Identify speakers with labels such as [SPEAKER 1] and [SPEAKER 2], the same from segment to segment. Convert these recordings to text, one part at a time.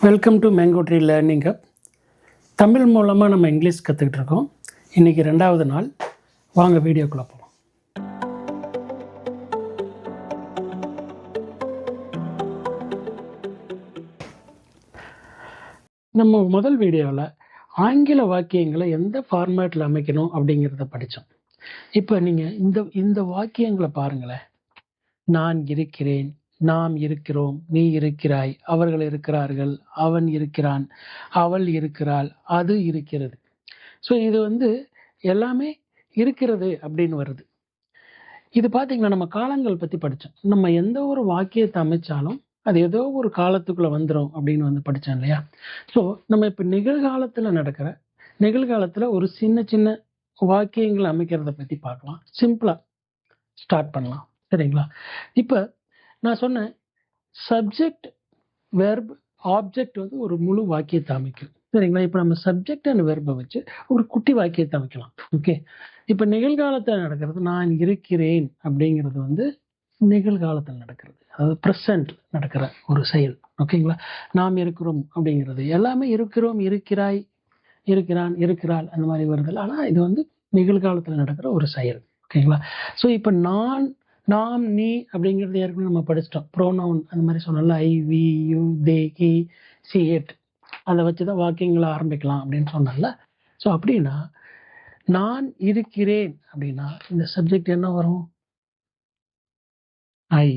[SPEAKER 1] Welcome to mango tree learning app Tamil மூலமாக நம்ம English கற்றுக்கிட்டு இருக்கோம் இன்றைக்கி ரெண்டாவது நாள். வாங்க வீடியோக்குள்ளே போகலாம் நம்ம முதல் வீடியோவில் ஆங்கில வாக்கியங்களை எந்த ஃபார்மேட்டில் அமைக்கணும் அப்படிங்கிறத படித்தோம் இப்போ நீங்கள் இந்த இந்த வாக்கியங்களை பாருங்களேன். நான் இருக்கிறேன் நாம் இருக்கிறோம் நீ இருக்கிறாய் அவர்கள் இருக்கிறார்கள் அவன் இருக்கிறான் அவள் இருக்கிறாள் அது இருக்கிறது. ஸோ இது வந்து எல்லாமே இருக்கிறது அப்படின்னு வருது. இது பார்த்தீங்கன்னா நம்ம காலங்கள் பற்றி படித்தோம் நம்ம எந்த ஒரு வாக்கியத்தை அமைச்சாலும் அது ஏதோ ஒரு காலத்துக்குள்ளே வந்துடும் அப்படின்னு வந்து படித்தோம் இல்லையா? ஸோ நம்ம இப்போ நிகழ்காலத்தில் நடக்கிற நிகழ்காலத்தில் ஒரு சின்ன சின்ன வாக்கியங்களை அமைக்கிறத பற்றி பார்க்கலாம். சிம்பிளாக ஸ்டார்ட் பண்ணலாம். சரிங்களா? இப்போ நான் சொன்னேன் சப்ஜெக்ட் வெர்ப் ஆப்ஜெக்ட் வந்து ஒரு முழு வாக்கியத்தை அமைக்கும். சரிங்களா? இப்போ நம்ம சப்ஜெக்ட் அண்ட் வெர்பை வச்சு ஒரு குட்டி வாக்கியத்தை அமைக்கலாம். ஓகே இப்போ நிகழ்காலத்தில் நடக்கிறது நான் இருக்கிறேன் அப்படிங்கிறது வந்து நிகழ்காலத்தில் நடக்கிறது. அதாவது ப்ரெசண்ட் நடக்கிற ஒரு செயல். ஓகேங்களா நாம் இருக்கிறோம் அப்படிங்கிறது. எல்லாமே இருக்கிறோம் இருக்கிறாய் இருக்கிறான் இருக்கிறாள் அந்த மாதிரி வருது ஆனால் இது வந்து நிகழ்காலத்தில் நடக்கிற ஒரு செயல். ஓகேங்களா ஸோ இப்போ நான் நாம் நீ அப்படிங்கிறது ஏற்கனவே நம்ம படிச்சிட்டோம். ப்ரோனவுன் அந்த மாதிரி சொன்னல I we you they he she it அதை வச்சு தான் வாக்கியங்களை ஆரம்பிக்கலாம் அப்படின்னு சொன்னல ஸோ அப்படின்னா நான் இருக்கிறேன் அப்படின்னா இந்த சப்ஜெக்ட் என்ன வரும்? ஐ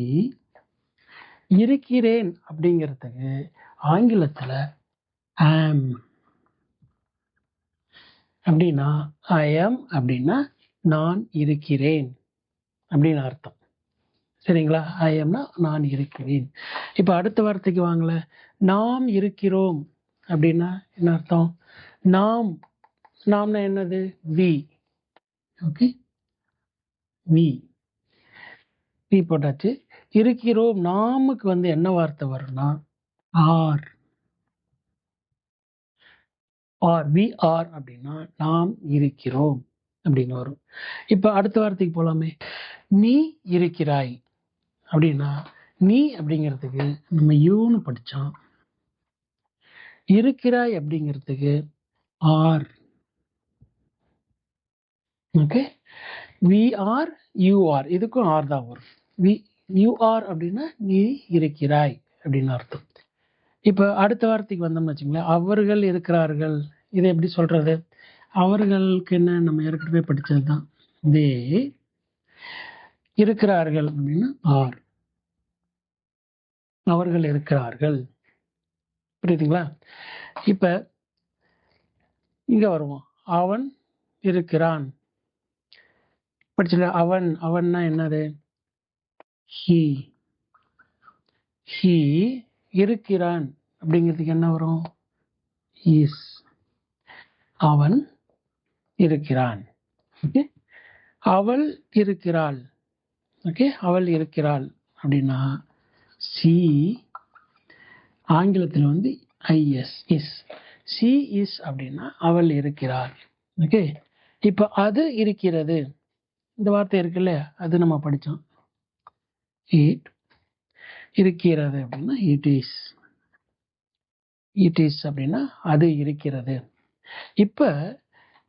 [SPEAKER 1] இருக்கிறேன் அப்படிங்கிறதுக்கு ஆங்கிலத்தில் ஆம் அப்படின்னா ஐ ஆம் அப்படின்னா நான் இருக்கிறேன் அப்படின்னு அர்த்தம். சரிங்களா? ஐ எம்னா நான் இருக்கிறேன். இப்போ அடுத்த வார்த்தைக்கு வாங்கல நாம் இருக்கிறோம். அப்படின்னா என்ன அர்த்தம்? நாம் நாம்னா என்னது? வி ஓகே வி வி போட்டாச்சு. இருக்கிறோம். நாமுக்கு வந்து என்ன வார்த்தை வரும்னா ஆர். ஆர் வி ஆர் அப்படின்னா நாம் இருக்கிறோம் அப்படின்னு வரும். இப்போ அடுத்த வார்த்தைக்கு போகலாமே நீ இருக்கிறாய். அப்படின்னா நீ அப்படிங்கிறதுக்கு நம்ம யூன்னு படித்தோம் இருக்கிறாய் அப்படிங்கிறதுக்கு are. Okay? We are you are. இதுக்கும் ஆர் தான் வரும். வி யூ ஆர் அப்படின்னா நீ இருக்கிறாய் அப்படின்னு அர்த்தம். இப்போ அடுத்த வார்த்தைக்கு வந்தோம்னு வச்சுங்களேன் அவர்கள் இருக்கிறார்கள். இதை எப்படி சொல்றது? அவர்களுக்கு என்ன நம்ம ஏற்கனவே படித்தது தான் தே இருக்கிறார்கள் அப்படின்னா ஆர். அவர்கள் இருக்கிறார்கள். புரியுதுங்களா? இப்ப இங்க வருவோம். அவன் இருக்கிறான். படிச்சல அவன் அவன்னா என்னது? ஹி ஹி இருக்கிறான். அப்படிங்கிறதுக்கு என்ன வரும்? இஸ் அவன் இருக்கிறான். அவள் இருக்கிறாள். ஓகே அவள் இருக்கிறாள் அப்படின்னா சி ஆங்கிலத்தில் வந்து ஐஎஸ் இஸ் சி இஸ் அப்படின்னா அவள் இருக்கிறாள். ஓகே இப்போ அது இருக்கிறது. இந்த வார்த்தை இருக்குல்ல அது நம்ம படித்தோம் இட் இருக்கிறது அப்படின்னா இட் இஸ் இட் இஸ் அப்படின்னா அது இருக்கிறது. இப்போ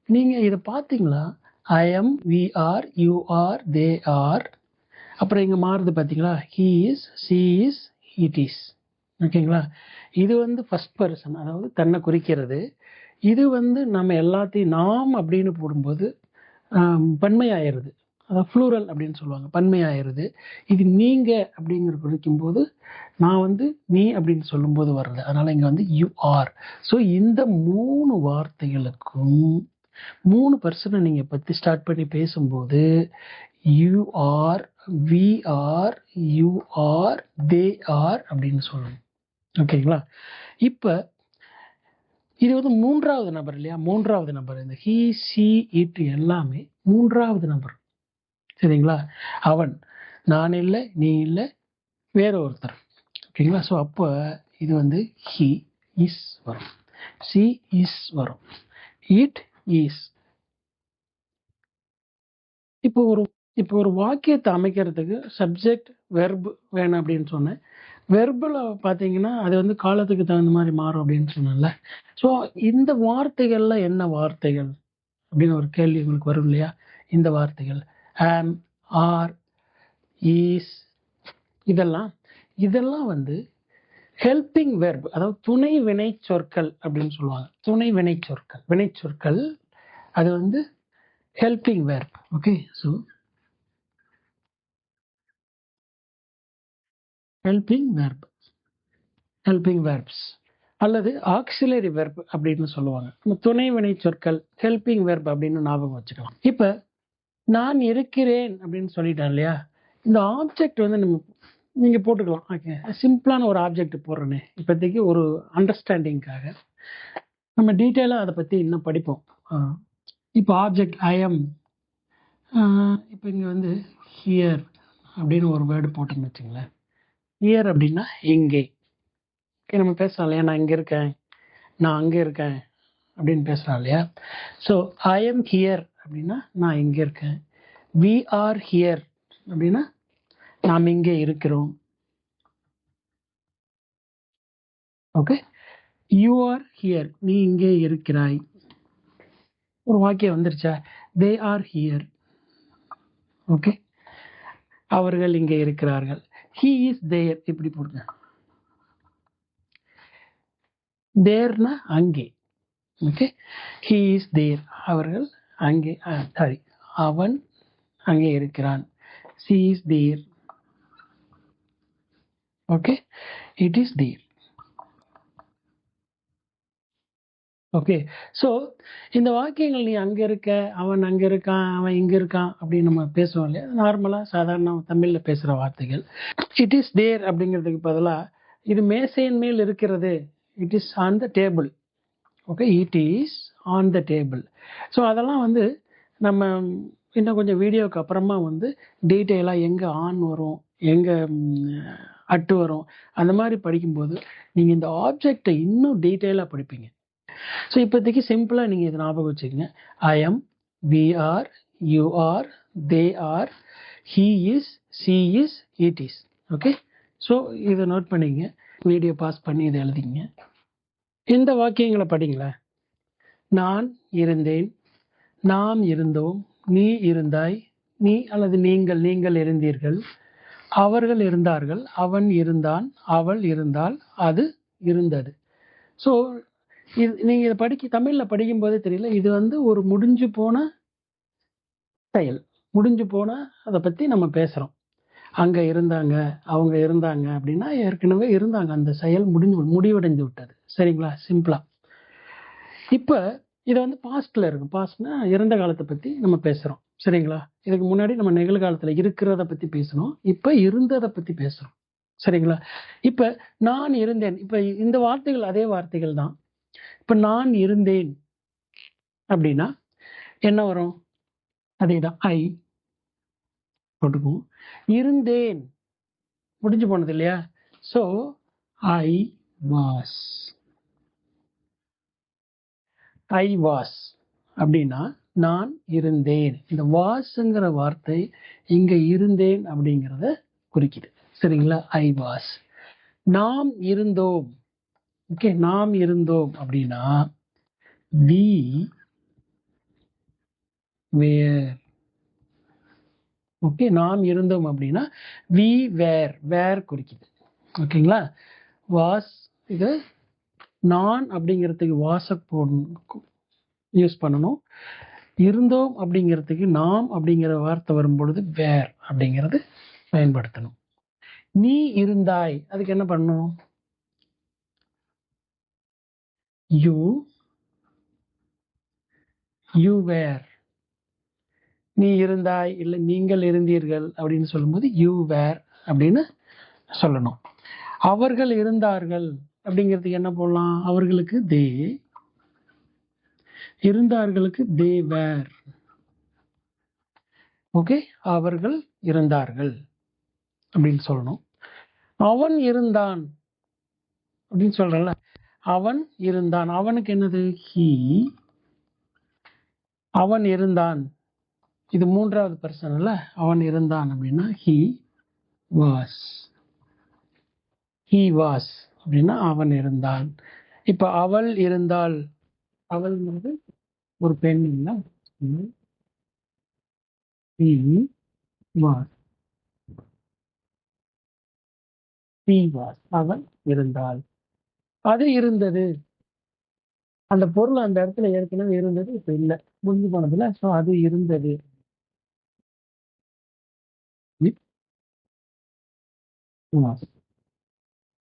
[SPEAKER 1] நீங்கள் இதை பார்த்தீங்களா? I am we are you are they are அப்புறம் இங்கே மாறுது பார்த்தீங்களா he is she is it is ஓகேங்களா? இது வந்து ஃபஸ்ட் பர்சன் அதாவது தன்னை குறிக்கிறது. இது வந்து நம்ம எல்லாத்தையும் நாம் அப்படின்னு போடும்போது பன்மையாயிருது. அதாவது ஃப்ளூரல் அப்படின்னு சொல்லுவாங்க பன்மையாயிருது. இது நீங்கள் அப்படிங்கிற குறிக்கும்போது நான் வந்து நீ அப்படின்னு சொல்லும்போது வர்றது அதனால் இங்கே வந்து யூ ஆர் ஸோ இந்த மூணு வார்த்தைகளுக்கும் மூணு பர்சனை நீங்கள் பற்றி ஸ்டார்ட் பண்ணி பேசும்போது you are we are you are they are அப்படின்னு சொல்லணும். ஓகேங்களா? இப்போ இது வந்து மூன்றாவது நபர் இல்லையா? மூன்றாவது நபர் இந்த ஹீ சி இட் எல்லாமே மூன்றாவது நபர் சரிங்களா? அவன் நான் இல்லை நீ இல்லை வேற ஒருத்தர். ஓகேங்களா? ஸோ அப்போ இது வந்து ஹி இஸ் வரும். சி இஸ் வரும். இட் இஸ் இப்போ ஒரு இப்போ ஒரு வாக்கியத்தை அமைக்கிறதுக்கு சப்ஜெக்ட் வெர்பு வேணும் அப்படின்னு சொன்னேன். வெர்பில் பார்த்தீங்கன்னா அது வந்து காலத்துக்கு தகுந்த மாதிரி மாறும் அப்படின்னு சொன்னேன்ல. ஸோ இந்த வார்த்தைகளில் என்ன வார்த்தைகள்? அப்படின்னு ஒரு கேள்வி உங்களுக்கு வரும் இல்லையா? இந்த வார்த்தைகள். ஆம் ஆர் ஈஸ் இதெல்லாம். இதெல்லாம் வந்து ஹெல்பிங் வெர்ப் அதாவது துணை வினை சொற்கள் அப்படின்னு சொல்லுவாங்க. துணை வினை சொற்கள். வினை சொற்கள் அது வந்து helping verb okay so helping verb helping verbs அல்லது ஆக்சிலரி வெர்ப் அப்படின்னு சொல்லுவாங்க. நம்ம துணை வினை சொற்கள் ஹெல்பிங் வெர்ப் அப்படின்னு ஞாபகம் வச்சுக்கலாம். இப்போ நான் இருக்கிறேன் அப்படின்னு சொல்லிட்டேன் இல்லையா? இந்த ஆப்ஜெக்ட் வந்து நம்ம நீங்கள் போட்டுக்கலாம். ஓகே சிம்பிளான ஒரு ஆப்ஜெக்ட் போடுறேனே. இப்போதைக்கு ஒரு அண்டர்ஸ்டாண்டிங்காக நம்ம டீட்டெயிலாக அதை பற்றி இன்னும் படிப்போம். இப்போ ஆப்ஜெக்ட் ஐஎம் இப்போ இங்கே வந்து ஹியர் அப்படின்னு ஒரு வேர்டு போட்டோம்னு வச்சுங்களேன். ஹியர் அப்படின்னா இங்கே. ஓகே நம்ம பேசலாம் இல்லையா? நான் இங்கே இருக்கேன். நான் அங்கே இருக்கேன் அப்படின்னு பேசலாம் இல்லையா? ஸோ ஐ எம் ஹியர் அப்படின்னா நான் இங்கே இருக்கேன். வி ஆர் ஹியர் அப்படின்னா நாம் இங்கே இருக்கிறோம். ஓகே யூ ஆர் ஹியர் நீ இங்கே இருக்கிறாய். ஒரு வாக்கியம் வந்துருச்சா? தே ஆர் ஹியர் ஓகே அவர்கள் இங்கே இருக்கிறார்கள். ஹீ இஸ் தேர் இப்படி போடுங்க. தேர்னா அங்கே. ஓகே ஹீ இஸ் தேர் அவர்கள் அங்கே சாரி அவன் அங்கே இருக்கிறான். She is there okay it is there okay so இந்த வாக்கியங்கள் நீ அங்கே இருக்க அவன் அங்கே இருக்கான் அவன் இங்கே இருக்கான் அப்படின்னு நம்ம பேசுவோம் இல்லையா? நார்மலாக சாதாரண தமிழில் பேசுகிற வார்த்தைகள். இட் இஸ் தேர் அப்படிங்கிறதுக்கு பதிலாக இது மேசையின் மேல் இருக்கிறது. It is on the table okay it is on the table so அதெல்லாம் வந்து நம்ம இன்னும் கொஞ்சம் வீடியோவுக்கு அப்புறமா வந்து டீட்டெயிலாக எங்கே ஆன் வரும் எங்கே அட்டு வரும் அந்த மாதிரி படிக்கும்போது நீங்கள் இந்த ஆப்ஜெக்டை இன்னும் டீட்டெயிலாக படிப்பீங்க. ஸோ இப்போதைக்கு சிம்பிளாக நீங்கள் இதை ஞாபகம் வச்சுக்கோங்க. I am we are you are they are he is she is it is okay so இதை நோட் பண்ணிங்க வீடியோ பாஸ் பண்ணி இதை எழுதிங்க இந்த வாக்கியங்களை படிங்களேன் நான் இருந்தேன் நாம் இருந்தோம் நீ இருந்தாய் நீ அல்லது நீங்கள் நீங்கள் இருந்தீர்கள் அவர்கள் இருந்தார்கள் அவன் இருந்தான் அவள் இருந்தால் அது இருந்தது. ஸோ இது நீங்கள் இதை படிக்க தமிழில் படிக்கும்போதே தெரியல இது வந்து ஒரு முடிஞ்சு போன செயல். முடிஞ்சு போன அதை பற்றி நம்ம பேசுகிறோம் அங்கே இருந்தாங்க அவங்க இருந்தாங்க அப்படின்னா ஏற்கனவே இருந்தாங்க. அந்த செயல் முடிஞ்சு முடிவடைந்து விட்டது. சரிங்களா? சிம்பிளாக இப்போ இதை வந்து பாஸ்டில் இருக்கும் பாஸ்ட்னா இறந்த காலத்தை பற்றி நம்ம பேசுகிறோம் சரிங்களா? இதுக்கு முன்னாடி நம்ம நிகழ்காலத்தில் இருக்கிறத பற்றி பேசணும் இப்போ இருந்ததை பற்றி பேசுகிறோம் சரிங்களா? இப்போ நான் இருந்தேன். இப்போ இந்த வார்த்தைகள் அதே வார்த்தைகள் தான். இப்போ நான் இருந்தேன் அப்படின்னா என்ன வரும்? அதே தான் ஐ போட்டுக்குவோம். இருந்தேன். முடிஞ்சு போனது இல்லையா? So I was I was அப்படின்னா நான் இருந்தேன். இந்த வாஸ்ங்கிற வார்த்தை இங்க இருந்தேன் அப்படிங்கிறத குறிக்குது. சரிங்களா? ஐ வாஸ் நாம் இருந்தோம். ஓகே நாம் இருந்தோம் அப்படின்னா வி வேர் ஓகே நாம் இருந்தோம் அப்படின்னா வி வேர் வேர் குறிக்குது. ஓகேங்களா? வாஸ் இது நான் அப்படிங்கிறதுக்கு வாச போடணும் யூஸ் பண்ணணும். இருந்தோம் அப்படிங்கிறதுக்கு நாம் அப்படிங்கிற வார்த்தை வரும்பொழுது வேர் அப்படிங்கிறது பயன்படுத்தணும். நீ இருந்தாய் அதுக்கு என்ன பண்ணணும்? யூ யூ வேர் நீ இருந்தாய் இல்லை நீங்கள் இருந்தீர்கள் அப்படின்னு சொல்லும்போது யூ வேர் அப்படின்னு சொல்லணும். அவர்கள் இருந்தார்கள் அப்படிங்கிறதுக்கு என்ன போடலாம்? அவர்களுக்கு தே இருந்தார்களுக்கு தே வேர் ஓகே அவர்கள் இருந்தார்கள் அப்படின்னு சொல்லணும். அவன் இருந்தான் அப்படின்னு சொல்றல அவன் இருந்தான். அவனுக்கு என்னது? ஹீ அவன் இருந்தான். இது மூன்றாவது பர்சன் அல்ல? அவன் இருந்தான் அப்படின்னா ஹீ வாஸ் ஹீ வாஸ் அப்படின்னா அவன் இருந்தான். இப்ப அவள் இருந்தால் அவள்ங்கிறது ஒரு பெண் இல்லை. வாஸ் வாஸ் அவள் இருந்தாள். அது இருந்தது. அந்த பொருள் அந்த இடத்துல ஏற்கனவே இருந்தது இப்ப இல்ல. முடிஞ்சு போனதுல சோ அது இருந்தது.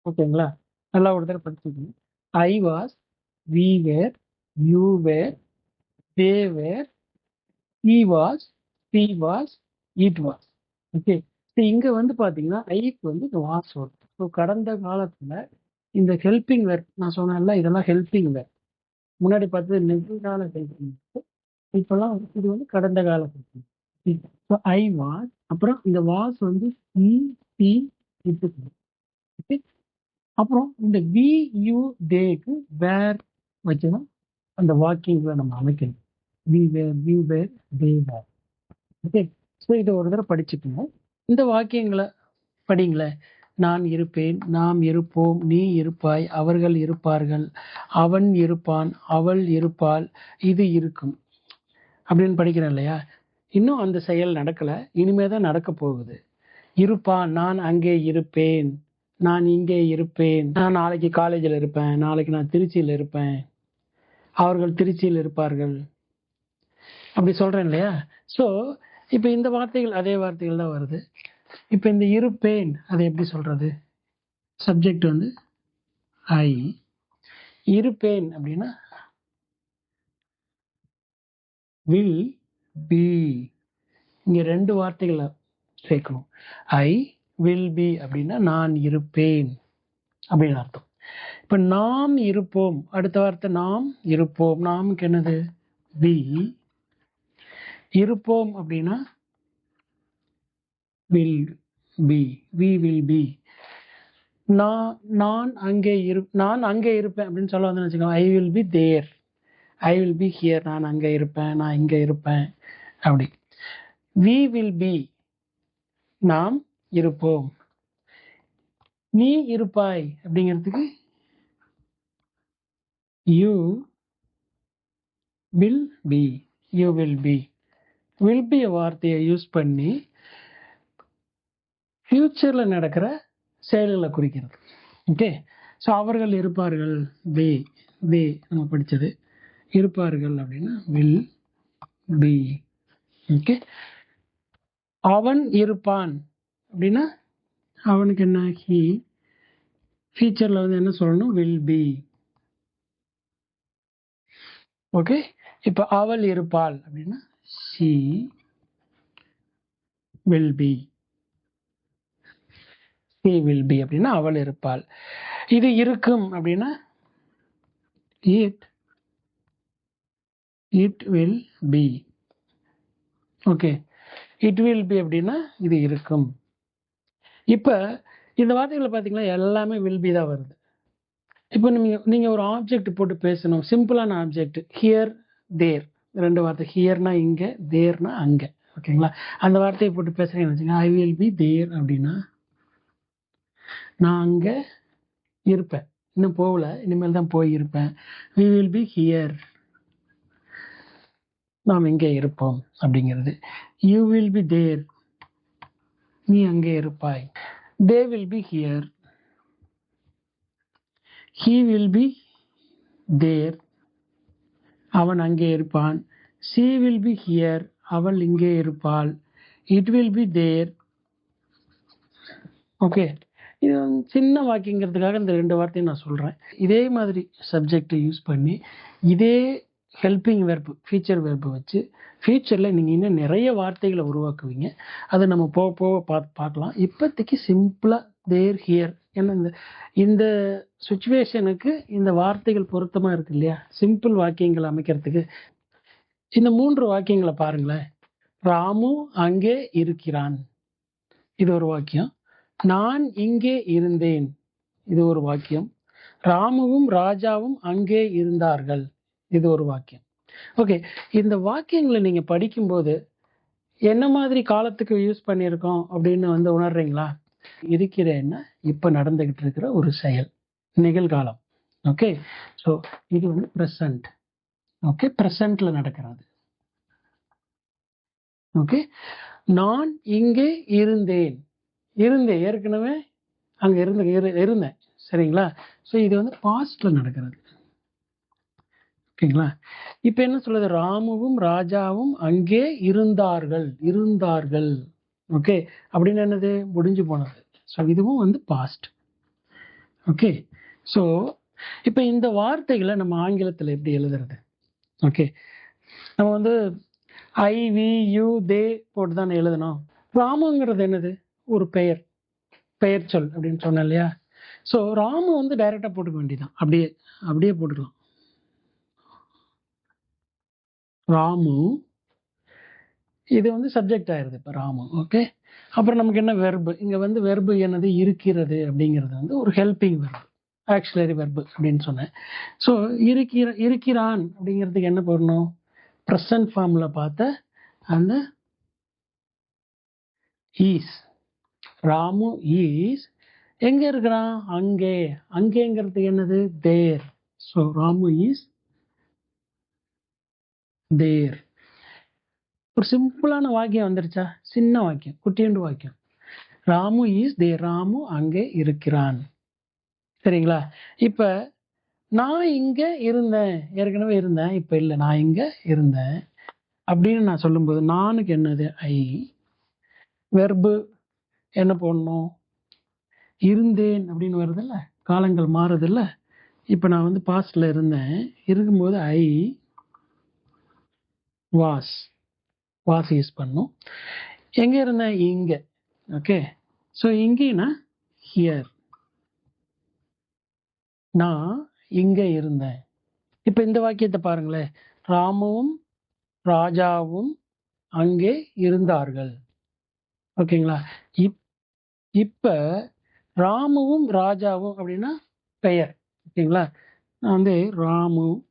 [SPEAKER 1] ஓகேங்களா? நல்லா ஒரு தடவை படிச்சுக்கணும் I was we were you were they were he was he was it was okay இங்க வந்து பாத்தீங்கன்னா ஐக்கு வந்து இந்த வாஸ் வரும் ஸோ கடந்த காலத்துல இந்த ஹெல்பிங் வேர் நான் சொன்னேன்ல இதெல்லாம் ஹெல்பிங் வேர் முன்னாடி பார்த்தது நிகழ்கால ஹெல்பிங் இப்பெல்லாம் இது வந்து கடந்த கால ஹெல்பிங் ஸோ ஐ வாஸ் அப்புறம் இந்த வாஸ் வந்து சி டி இட்டு ஓகே அப்புறம் இந்த வி யூ டேக்கு வேர் வச்சுதான் அந்த வாக்கிங்ல நம்ம அமைக்கணும். We were you were they were okay so இதை ஒரு தடவை படிச்சுக்கோங்க. இந்த வாக்கியங்களை படிங்களேன். நான் இருப்பேன் நாம் இருப்போம் நீ இருப்பாய் அவர்கள் இருப்பார்கள் அவன் இருப்பான் அவள் இருப்பாள் இது இருக்கும். அப்படின்னு படிக்கிறேன் இல்லையா? இன்னும் அந்த செயல் நடக்கலை இனிமே தான் நடக்க போகுது. இருப்பான் நான் அங்கே இருப்பேன் நான் இங்கே இருப்பேன். நான் நாளைக்கு காலேஜில் இருப்பேன் நாளைக்கு நான் திருச்சியில் இருப்பேன். அவர்கள் திருச்சியில் இருப்பார்கள். அப்படி சொல்கிறேன் இல்லையா? ஸோ இப்போ இந்த வார்த்தைகள் அதே வார்த்தைகள் தான் வருது. இப்போ இந்த இருப்பேன் அதை எப்படி சொல்கிறது சப்ஜெக்ட் வந்து ஐ இருப்பேன் அப்படின்னா வில் பி இங்கே ரெண்டு வார்த்தைகளை சேர்க்கணும். ஐ வில் பி அப்படின்னா நான் இருப்பேன் அப்படின்னு அர்த்தம். இப்போ நாம் இருப்போம். அடுத்த வார்த்தை நாம் இருப்போம். நாமுக்கு என்னது? பி இருப்போம் அப்படின்னா will be we will be நான் நான் அங்கே இரு நான் அங்கே இருப்பேன் அப்படின்னு சொல்ல வந்து வச்சுக்கோங்க. I will be there I will be here நான் அங்கே இருப்பேன். நான் இங்கே இருப்பேன். அப்படி. வி வில் பி நாம் இருப்போம். நீ இருப்பாய் அப்படிங்கிறதுக்கு you will be you will be will be வார்த்தையை யூஸ் பண்ணி ஃப்யூச்சரில் நடக்கிற செயல்களை குறிக்கிறது. ஓகே ஸோ அவர்கள் இருப்பார்கள் வே வே நம்ம படித்தது இருப்பார்கள் அப்படின்னா வில் பி ஓகே அவன் இருப்பான் அப்படின்னா அவனுக்கு என்ன ஹி ஃபியூச்சரில் வந்து என்ன சொல்லணும்? வில் பி ஓகே இப்போ அவள் இருப்பாள் அப்படின்னா she will be she will be அப்படின்னா அவள் இருப்பாள். இது இருக்கும் அப்படின்னா it it will be okay it will be அப்படின்னா இது இருக்கும். இப்போ இந்த வார்த்தைகளை பார்த்தீங்கன்னா எல்லாமே வில் பி தான் வருது. இப்போ நீங்கள் நீங்கள் ஒரு ஆப்ஜெக்ட் போட்டு பேசணும். சிம்பிளான ஆப்ஜெக்ட் ஹியர் தேர் ரெண்டு வார்த்தை. ஹியர்னா இங்கே தேர்னா அங்கே. ஓகேங்களா அந்த வார்த்தையை போட்டு பேசுகிறீங்கன்னு வச்சுக்கோங்க. ஐ வில் பி தேர் அப்படின்னா நான் அங்கே இருப்பேன். இன்னும் போகல. இனிமேல் தான் போய் இருப்பேன். வி வில் பி ஹியர் நாம் இங்கே இருப்போம் அப்படிங்கிறது. யூ வில் பி தேர் நீ அங்கே இருப்பாய். They will be here he will be there அவன் அங்கே இருப்பான். சி வில் பி ஹியர் அவள் இங்கே இருப்பாள். It will be there okay இது வந்து சின்ன வாக்கியங்கிறதுக்காக இந்த ரெண்டு வார்த்தையும் நான் சொல்கிறேன் இதே மாதிரி சப்ஜெக்டை யூஸ் பண்ணி இதே ஹெல்பிங் வெர்பு ஃபியூச்சர் வெர்பு வச்சு ஃபியூச்சரில் நீங்கள் இன்னும் நிறைய வார்த்தைகளை உருவாக்குவீங்க. அதை நம்ம போக போக பார்த்து பார்க்கலாம். இப்போதைக்கு சிம்பிளாக தேர் ஹியர் ஏன்னா இந்த இந்த சுச்சுவேஷனுக்கு இந்த வார்த்தைகள் பொருத்தமாக இருக்கு இல்லையா? சிம்பிள் வாக்கியங்கள் அமைக்கிறதுக்கு. இந்த மூன்று வாக்கியங்களை பாருங்களேன். ராமு அங்கே இருக்கிறான். இது ஒரு வாக்கியம். நான் இங்கே இருந்தேன். இது ஒரு வாக்கியம். ராமுவும் ராஜாவும் அங்கே இருந்தார்கள். இது ஒரு வாக்கியம். ஓகே இந்த வாக்கியங்களை நீங்க படிக்கும்போது என்ன மாதிரி காலத்துக்கு யூஸ் பண்ணியிருக்கோம் அப்படின்னு வந்து உணர்றீங்களா? இருக்கிறேன்னா இப்ப நடந்துகிட்டு இருக்கிற ஒரு செயல் நிகழ்காலம். ஓகே ஸோ இது வந்து ப்ரெசண்ட் ஓகே ப்ரெசன்ட்ல நடக்கிறது. ஓகே நான் இங்கே இருந்தேன். இருந்தேன். ஏற்கனவே அங்கே இருந்த இரு- இருந்தேன். சரிங்களா? ஸோ இது வந்து பாஸ்டில் நடக்கிறது. ஓகேங்களா? இப்போ என்ன சொல்லுது ராமுவும் ராஜாவும் அங்கே இருந்தார்கள். இருந்தார்கள். ஓகே? அப்படின்னு என்னது? முடிஞ்சு போனது. ஸோ இதுவும் வந்து பாஸ்ட் ஓகே? ஸோ இப்போ இந்த வார்த்தைகளை நம்ம ஆங்கிலத்தில் எப்படி எழுதுறது? ஓகே? நம்ம வந்து ஐ வி யூ தே போட்டு தானே எழுதணும். ராமுங்கிறது என்னது? ஒரு பெயர் பெயர் சொல் அப்படின்னு சொன்னேன் இல்லையா? ஸோ ராமு வந்து டைரெக்டாக போட்டுக்க வேண்டியதான் அப்படியே அப்படியே போட்டுக்கலாம். ராமு இது வந்து சப்ஜெக்ட் ஆயிருது இப்போ ராமு ஓகே அப்புறம் நமக்கு என்ன வெர்பு இங்கே வந்து வெர்பு என்னது? இருக்கிறது அப்படிங்கிறது வந்து ஒரு ஹெல்பிங் வெர்பு ஆக்சிலரி வெர்பு அப்படின்னு சொன்னேன். ஸோ இருக்கிற இருக்கிறான் அப்படிங்கிறதுக்கு என்ன பண்ணணும் ப்ரெசன்ட் ஃபார்மில் பார்த்த அந்த ஈஸ் ராமு ஈஸ் எங்கே இருக்கிறான்? அங்கே. அங்கேங்கிறதுக்கு என்னது? There. So Ramu is there. ஒரு சிம்பிளான வாக்கியம் வந்துருச்சா? சின்ன வாக்கியம் குட்டியண்டு வாக்கியம். ராமு இஸ் தே ராமு அங்கே இருக்கிறான். சரிங்களா? இப்ப நான் இங்க இருந்தேன். ஏற்கனவே இருந்தேன் இப்ப இல்லை. நான் இங்க இருந்தேன். அப்படின்னு நான் சொல்லும்போது நானுக்கு என்னது? ஐ. வெர்பு என்ன போடணும்? இருந்தேன் அப்படின்னு வருதில்ல? காலங்கள் மாறுதில்ல? இப்போ நான் வந்து பாஸ்டில் இருந்தேன். இருக்கும்போது ஐ வாஸ் வாஸ் யூஸ் பண்ணும். எங்கே இருந்தேன்? இங்கே. ஓகே ஸோ இங்கேனா ஹியர் நான் இங்கே இருந்தேன். இப்போ இந்த வாக்கியத்தை பாருங்களேன். ராமுவும் ராஜாவும் அங்கே இருந்தார்கள். ஓகேங்களா இப்ப ராமுவும் ராஜாவும் அப்படின்னா பெயர் ஓகேங்களா? நான் வந்து ராமு.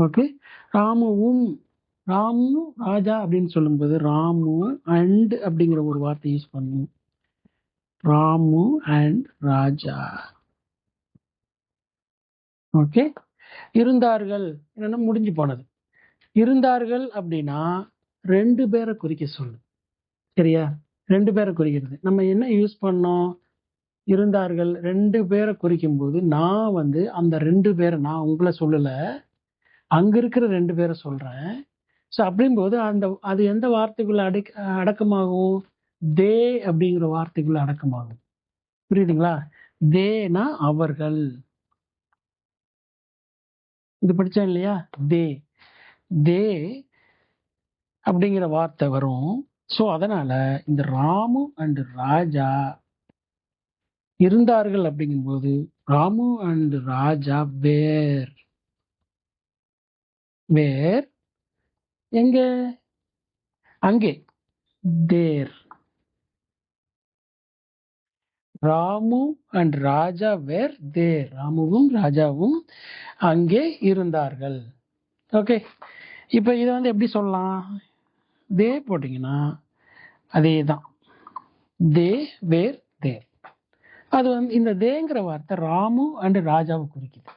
[SPEAKER 1] ஓகே. ராமுவும் ராமு ராஜா அப்படின்னு சொல்லும்போது ராமு அண்ட் அப்படிங்கிற ஒரு வார்த்தை யூஸ் பண்ணும் ராமு அண்ட் ராஜா. ஓகே. இருந்தார்கள் என்னன்னா முடிஞ்சு போனது. இருந்தார்கள் அப்படின்னா ரெண்டு பேரை குறிக்க சொல்லு. சரியா? ரெண்டு பேரை குறிக்கிறது. நம்ம என்ன யூஸ் பண்ணோம்? இருந்தார்கள். ரெண்டு பேரை குறிக்கும் போது நான் வந்து அந்த ரெண்டு பேரை நான் உங்களை சொல்லல. அங்க இருக்கிற ரெண்டு பேரை சொல்றேன். ஸோ அப்படிங்கும்போது அந்த அது எந்த வார்த்தைக்குள்ள அடக் அடக்கமாகும்? தே அப்படிங்கிற வார்த்தைக்குள்ள அடக்கமாகும். புரியுதுங்களா? தேனா அவர்கள். இது படித்தேன் இல்லையா? தே. தே அப்படிங்கிற வார்த்தை வரும். ஸோ அதனால் இந்த ராமு அண்ட் ராஜா இருந்தார்கள் அப்படிங்கும்போது Ramu and Raja where. Where எங்க? அங்கே. There. Ramu and Raja were there. ராமுவும் ராஜாவும் அங்கே இருந்தார்கள். ஓகே இப்போ இதை வந்து எப்படி சொல்லலாம்? தே போட்டிங்கன்னா அதே தான். தே வேர் தேர் அது வந்து இந்த தேங்கிற வார்த்தை ராமு அண்ட் ராஜாவை குறிக்குது.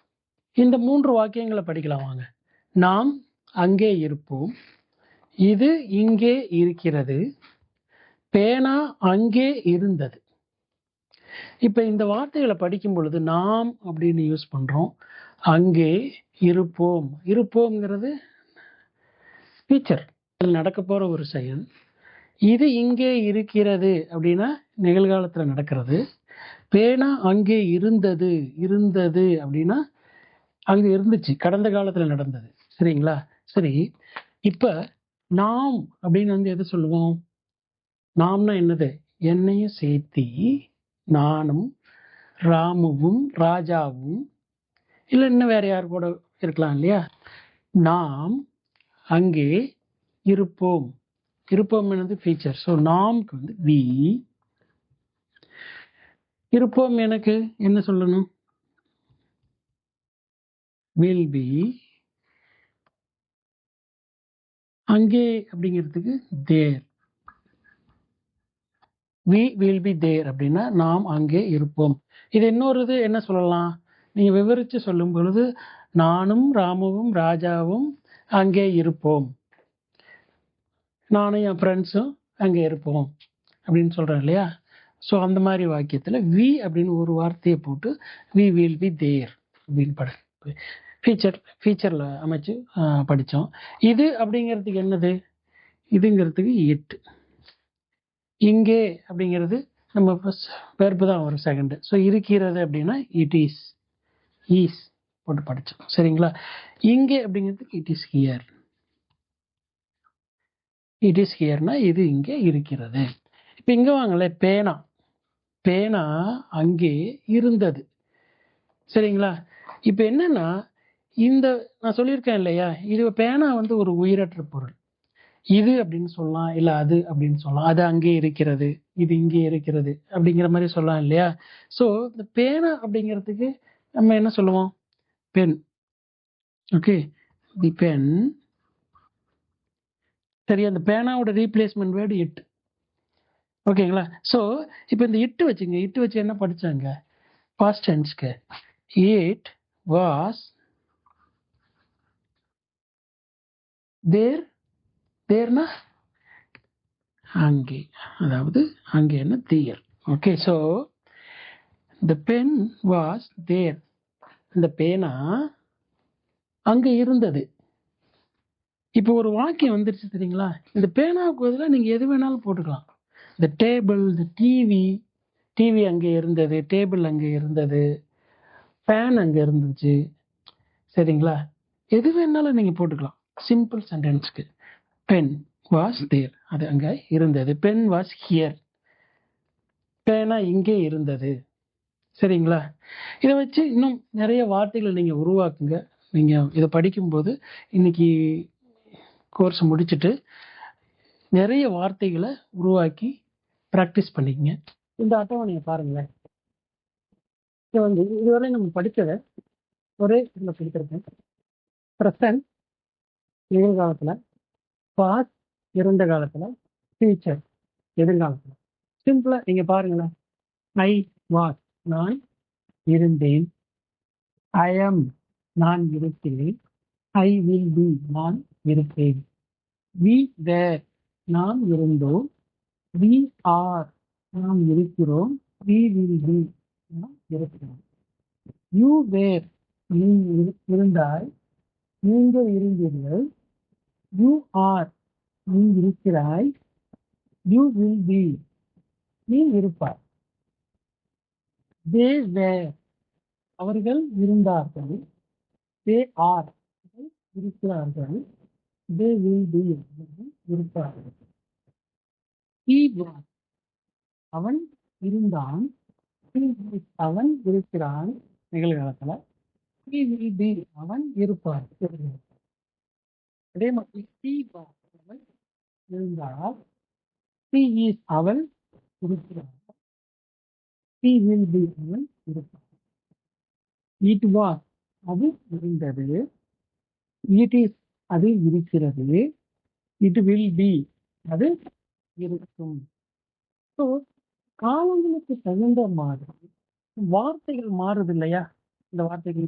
[SPEAKER 1] இந்த மூன்று வாக்கியங்களை படிக்கலாம் வாங்க. நாம் அங்கே இருப்போம். இது இங்கே இருக்கிறது. பேனா அங்கே இருந்தது. இப்போ இந்த வார்த்தைகளை படிக்கும் பொழுது நாம் அப்படின்னு யூஸ் பண்ணுறோம் அங்கே இருப்போம். இருப்போம்ங்கிறது ஃபியூச்சர் நடக்க போற ஒரு செயல் இது இங்கே இருக்கிறது அப்படின்னா நிகழ்காலத்துல நடக்கிறது. பேனா அங்கே இருந்தது இருந்தது அப்படின்னா அங்கே இருந்துச்சு. கடந்த காலத்துல நடந்தது. சரிங்களா? சரி இப்ப நாம் அப்படின்னு வந்து எதை சொல்லுவோம்? நாம்னா என்னது? என்னையும் சேர்த்தி நானும் ராமுவும் ராஜாவும் இல்லை இன்னும் வேற யார் கூட இருக்கலாம் இல்லையா? நாம் அங்கே இருப்போம். இருப்போம் எனது ஃபீச்சர் ஸோ நாம்க்கு வந்து வி இருப்போம் எனக்கு என்ன சொல்லணும்? வில் பி அங்கே அப்படிங்கிறதுக்கு there we will be there அப்படின்னா நாம் அங்கே இருப்போம். இது இன்னொரு இது என்ன சொல்லலாம்? நீங்கள் விவரித்து சொல்லும் பொழுது நானும் ராமுவும் ராஜாவும் அங்கே இருப்போம். நானும் என் ஃப்ரெண்ட்ஸும் அங்கே இருப்போம் அப்படின்னு சொல்கிறேன் இல்லையா? ஸோ அந்த மாதிரி வாக்கியத்தில் வி அப்படின்னு ஒரு வார்த்தையை போட்டு வி வில் பி தேர் அப்படின்னு பட. ஃபீச்சர் ஃபீச்சரில் அமைச்சு படித்தோம் இது அப்படிங்கிறதுக்கு என்னது? இதுங்கிறதுக்கு எட்டு இங்கே அப்படிங்கிறது நம்ம பெருப்பு தான் ஒரு செகண்டு ஸோ இருக்கிறது அப்படின்னா இட் இஸ் ஈஸ் போட்டு படித்தோம் சரிங்களா? இங்கே அப்படிங்கிறதுக்கு it is here it is ஹியர்னா இது இங்கே இருக்கிறது. இப்போ இங்கே வாங்களே பேனா. பேனா அங்கே இருந்தது. சரிங்களா? இப்போ என்னன்னா இந்த நான் சொல்லியிருக்கேன் இல்லையா? இது பேனா வந்து ஒரு உயிரற்ற பொருள். இது அப்படின்னு சொல்லலாம் இல்லை அது அப்படின்னு சொல்லலாம். அது அங்கே இருக்கிறது இது இங்கே இருக்கிறது அப்படிங்கிற மாதிரி சொல்லலாம் இல்லையா? ஸோ இந்த பேனா அப்படிங்கிறதுக்கு நம்ம என்ன சொல்லுவோம்? பென். ஓகே தி பென் சரி அந்த பேனாவோட ரீப்ளேஸ்மெண்ட் வேர்டு இட் ஓகேங்களா ஸோ இப்போ இந்த இட்டு வச்சுங்க. இட்டு வச்சு என்ன படிச்சாங்க? பாஸ்ட் டென்ஸ்க்கு இட் வாஸ் தேர் தேர்னா அங்கே. அதாவது அங்கே என்ன? There okay so the pen was there இந்த பேனா அங்கே இருந்தது. இப்போ ஒரு வாக்கியம் வந்துருச்சு தெரியுங்களா? இந்த பேனாவுக்கு பதிலாக நீங்கள் எது வேணாலும் போட்டுக்கலாம். இந்த டேபிள் இந்த டிவி டிவி அங்கே இருந்தது டேபிள் அங்கே இருந்தது ஃபேன் அங்கே இருந்துச்சு சரிங்களா? எது வேணாலும் நீங்கள் போட்டுக்கலாம். சிம்பிள் சென்டென்ஸ்க்கு. பென் வாஸ் தேர் அது அங்கே இருந்தது. பென் வாஸ் ஹியர் பேனா இங்கே இருந்தது. சரிங்களா? இதை வச்சு இன்னும் நிறைய வார்த்தைகளை நீங்கள் உருவாக்குங்க. நீங்கள் இதை படிக்கும்போது இன்னைக்கு கோர்ஸ் முடிச்சுட்டு நிறைய வார்த்தைகளை உருவாக்கி ப்ராக்டிஸ் பண்ணிக்கங்க. இந்த அட்டவணையை பாருங்களேன். இது வந்து இதுவரை நம்ம படித்ததை ஒரே இதில் படித்திருக்கேன் ப்ரெசன்ட் நிகழ்காலத்தில் பாஸ் இறந்த காலத்தில் ஃபியூச்சர் எதிர்காலத்தில் சிம்பிளாக நீங்கள் பாருங்களேன். ஐ வாஸ் நான் இருந்தேன். ஐ எம் நான் இருக்கிறேன். ஐ வில் பி நான் இருப்பேன். வி வேர் நாம் இருந்தோம். வி ஆர் நாம் இருக்கிறோம். வி வில் பி நாம் இருக்கிறோம். யூ வேர் நீ இருந்தால் இருந்தாய் நீங்கள் இருந்தீர்கள். யூ ஆர் நீ இருக்கிறாய். யூ வில் பி நீ இருப்பாய். தே வேர் அவர்கள் இருந்தார்கள். தே ஆர் இருக்கிறார்கள். தே வில் பி இருப்பார்கள். He was அவன் இருந்தான். He அவன் இருக்கிறான். நிகழ்காலத்துல He will be அவன் இருப்பார். அதே மாதிரி he was அவன் இருந்தால் He is அவள் இருக்கிறாள். He will be அவன் இருப்பார். It was அது இருந்தது. It is அது இருக்கிறது. It வில் பி அது இருக்கும். ஸோ காலங்களுக்கு தகுந்த மாதிரி வார்த்தைகள் மாறுது இல்லையா? இந்த வார்த்தைகள்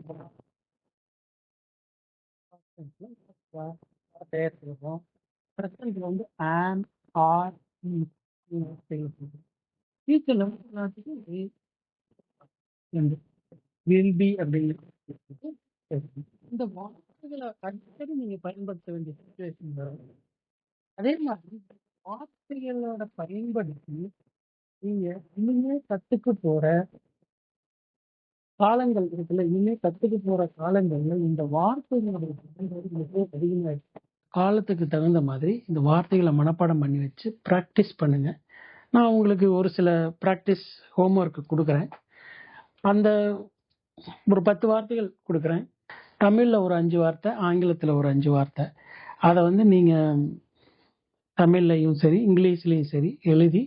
[SPEAKER 1] இருக்கும் பிரசன்ட்ல வந்து ஆம் ஆர் ஃபியூச்சர்ல வந்து எல்லாத்துக்கும் வில் பி அப்படிங்கிறது இந்த வார்த்தை வார்த்தைகளை அடிக்கடி நீங்க பயன்படுத்த வேண்டிய சுச்சுவேஷன் வரும். அதே மாதிரி வார்த்தைகளோட பயன்படுத்தி நீங்க இனிமே கத்துக்க போற காலங்கள் இருக்குல்ல இனிமே கத்துக்க போற காலங்கள்ல இந்த வார்த்தைகளோட பயன்பாடு மிக அதிகமாயிடுச்சு. காலத்துக்கு தகுந்த மாதிரி இந்த வார்த்தைகளை மனப்பாடம் பண்ணி வச்சு ப்ராக்டிஸ் பண்ணுங்க. நான் உங்களுக்கு ஒரு சில ப்ராக்டிஸ் ஹோம்ஒர்க் கொடுக்குறேன். அந்த ஒரு பத்து வார்த்தைகள் கொடுக்குறேன். தமிழில் ஒரு அஞ்சு வார்த்தை ஆங்கிலத்தில் ஒரு அஞ்சு வார்த்தை. அதை வந்து நீங்கள் தமிழ்லையும் சரி இங்கிலீஷ்லேயும் சரி எழுதி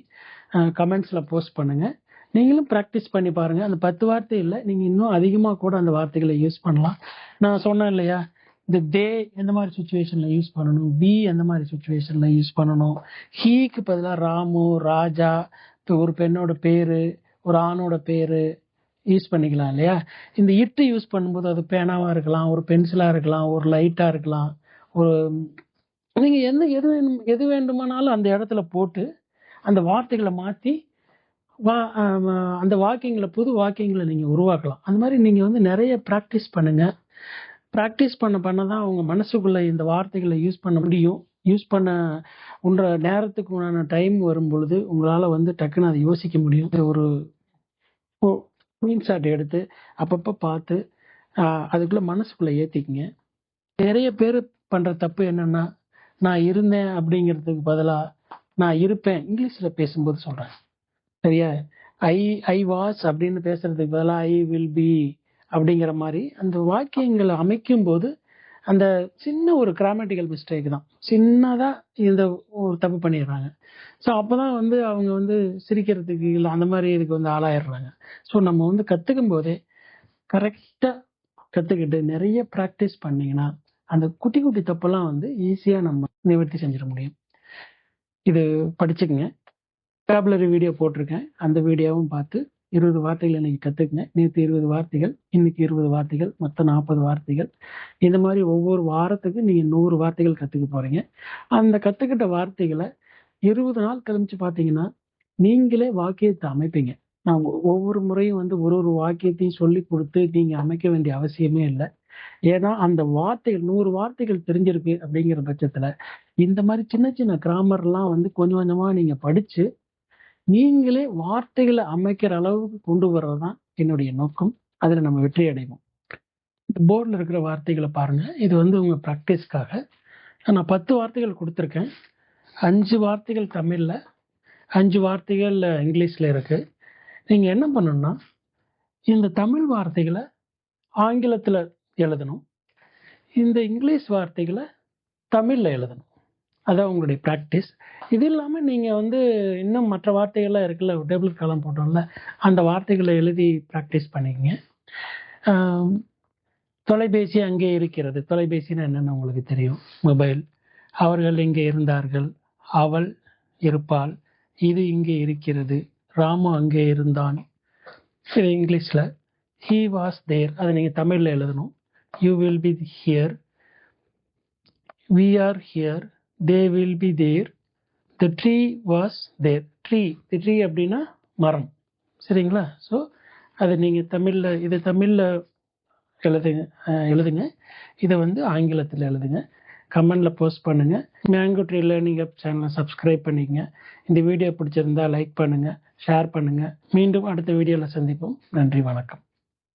[SPEAKER 1] கமெண்ட்ஸில் போஸ்ட் பண்ணுங்கள் நீங்களும் ப்ராக்டிஸ் பண்ணி பாருங்கள் அந்த பத்து வார்த்தை இல்லை நீங்கள் இன்னும் அதிகமாக கூட அந்த வார்த்தைகளை யூஸ் பண்ணலாம். நான் சொன்னேன் இல்லையா இந்த தே எந்த மாதிரி சுச்சுவேஷனில் யூஸ் பண்ணணும் பி எந்த மாதிரி சுச்சுவேஷனில் யூஸ் பண்ணணும். ஹீக்கு பதிலாக ராமு ராஜா இப்போ ஒரு பெண்ணோட பேர் ஒரு ஆணோட பேர் யூஸ் பண்ணிக்கலாம் இல்லையா? இந்த இட்டு யூஸ் பண்ணும்போது அது பேனாவாக இருக்கலாம் ஒரு பென்சிலாக இருக்கலாம் ஒரு லைட்டாக இருக்கலாம் ஒரு நீங்கள் எந்த எது வேணும் எது வேண்டுமானாலும் அந்த இடத்துல போட்டு அந்த வார்த்தைகளை மாற்றி வா அந்த வாக்கிங்கில் புது வாக்கிங்கில் நீங்கள் உருவாக்கலாம். அந்த மாதிரி நீங்கள் வந்து நிறைய ப்ராக்டிஸ் பண்ணுங்கள் ப்ராக்டிஸ் பண்ண பண்ண தான் அவங்க மனசுக்குள்ளே இந்த வார்த்தைகளை யூஸ் பண்ண முடியும். யூஸ் பண்ண உன்ற நேரத்துக்கு உண்டான டைம் வரும் பொழுது உங்களால் வந்து டக்குன்னு அதை யோசிக்க முடியும். ஒரு ஸ்க்ரீன்ஷாட் எடுத்து அப்பப்போ பார்த்து அதுக்குள்ளே மனசுக்குள்ளே ஏற்றிக்கிங்க நிறைய பேர் பண்ணுற தப்பு என்னென்னா நான் இருந்தேன் அப்படிங்கிறதுக்கு பதிலாக நான் இருப்பேன். இங்கிலீஷில் பேசும்போது சொல்கிறேன் சரியா? ஐ ஐ வாஸ் அப்படின்னு பேசுறதுக்கு பதிலா ஐ வில் பி அப்படிங்கிற மாதிரி அந்த வாக்கியங்களை அமைக்கும் போது அந்த சின்ன ஒரு கிராமட்டிக்கல் மிஸ்டேக் தான். சின்னதா இந்த ஒரு தப்பு பண்ணிடுறாங்க. ஸோ அப்பதான் வந்து அவங்க வந்து சிரிக்கிறதுக்கு இல்லை அந்த மாதிரி இதுக்கு வந்து ஆளாயிடுறாங்க. ஸோ நம்ம வந்து கத்துக்கும் போதே கரெக்டா கத்துக்கிட்டு நிறைய ப்ராக்டிஸ் பண்ணீங்கன்னா அந்த குட்டி குட்டி தப்பெல்லாம் வந்து ஈஸியா நம்ம நிவர்த்தி செஞ்சிட முடியும். இது படிச்சுக்கங்க. டேப்லரி வீடியோ போட்டிருக்கேன். அந்த வீடியோவும் பார்த்து இருபது வார்த்தைகள் இன்னைக்கு கத்துக்குங்க. நேற்று இருபது வார்த்தைகள் இன்னைக்கு இருபது வார்த்தைகள் மொத்தம் நாற்பது வார்த்தைகள். இந்த மாதிரி ஒவ்வொரு வாரத்துக்கு நீங்கள் நூறு வார்த்தைகள் கற்றுக்க போகிறீங்க அந்த கற்றுக்கிட்ட வார்த்தைகளை இருபது நாள் கழிச்சு பார்த்தீங்கன்னா நீங்களே வாக்கியத்தை அமைப்பீங்க. நான் ஒவ்வொரு முறையும் வந்து ஒரு ஒரு வாக்கியத்தையும் சொல்லி கொடுத்து நீங்கள் அமைக்க வேண்டிய அவசியமே இல்லை. ஏன்னா அந்த வார்த்தைகள் நூறு வார்த்தைகள் தெரிஞ்சிருக்கு அப்படிங்கிற பட்சத்துல இந்த மாதிரி சின்ன சின்ன கிராமர்லாம் வந்து கொஞ்சம் கொஞ்சமா நீங்க படிச்சு நீங்களே வார்த்தைகளை அமைக்கிற அளவுக்கு கொண்டு வர்றது தான் என்னுடைய நோக்கம். அதில் நம்ம வெற்றி அடைவோம். போர்டில் இருக்கிற வார்த்தைகளை பாருங்கள் இது வந்து உங்கள் ப்ராக்டிஸ்க்காக நான் பத்து வார்த்தைகள் கொடுத்துருக்கேன். அஞ்சு வார்த்தைகள் தமிழில் அஞ்சு வார்த்தைகள் இங்கிலீஷில் இருக்குது நீங்கள் என்ன பண்ணணும்னா இந்த தமிழ் வார்த்தைகளை ஆங்கிலத்தில் எழுதணும். இந்த இங்கிலீஷ் வார்த்தைகளை தமிழில் எழுதணும். அதான் உங்களுடைய ப்ராக்டிஸ் இது இல்லாமல் நீங்கள் வந்து இன்னும் மற்ற வார்த்தைகள்லாம் இருக்குல்ல டேபிள் காலம் போட்டோம்ல அந்த வார்த்தைகளை எழுதி ப்ராக்டிஸ் பண்ணிக்கங்க. தொலைபேசி அங்கே இருக்கிறது. தொலைபேசின்னா என்னென்னு உங்களுக்கு தெரியும். மொபைல் அவர்கள் இங்கே இருந்தார்கள். அவள் இருப்பாள். இது இங்கே இருக்கிறது. ராமு அங்கே இருந்தான். இது இங்கிலீஷில். ஹீ வாஸ் தேர் அதை நீங்கள் தமிழில் எழுதணும். You will be here we are here they will be there the tree was there tree the tree அப்படின்னா மரம். சரிங்களா? ஸோ அதை நீங்கள் தமிழில் இது தமிழில் எழுதுங்க எழுதுங்க. இதை வந்து ஆங்கிலத்தில் எழுதுங்க. கமெண்டில் போஸ்ட் பண்ணுங்கள் மேங்கோ ட்ரீ லேர்னிங் அப் சேனலை சப்ஸ்கிரைப் பண்ணிக்கங்க. இந்த வீடியோ பிடிச்சிருந்தா லைக் பண்ணுங்கள் ஷேர் பண்ணுங்கள் மீண்டும் அடுத்த வீடியோவில் சந்திப்போம். நன்றி வணக்கம்.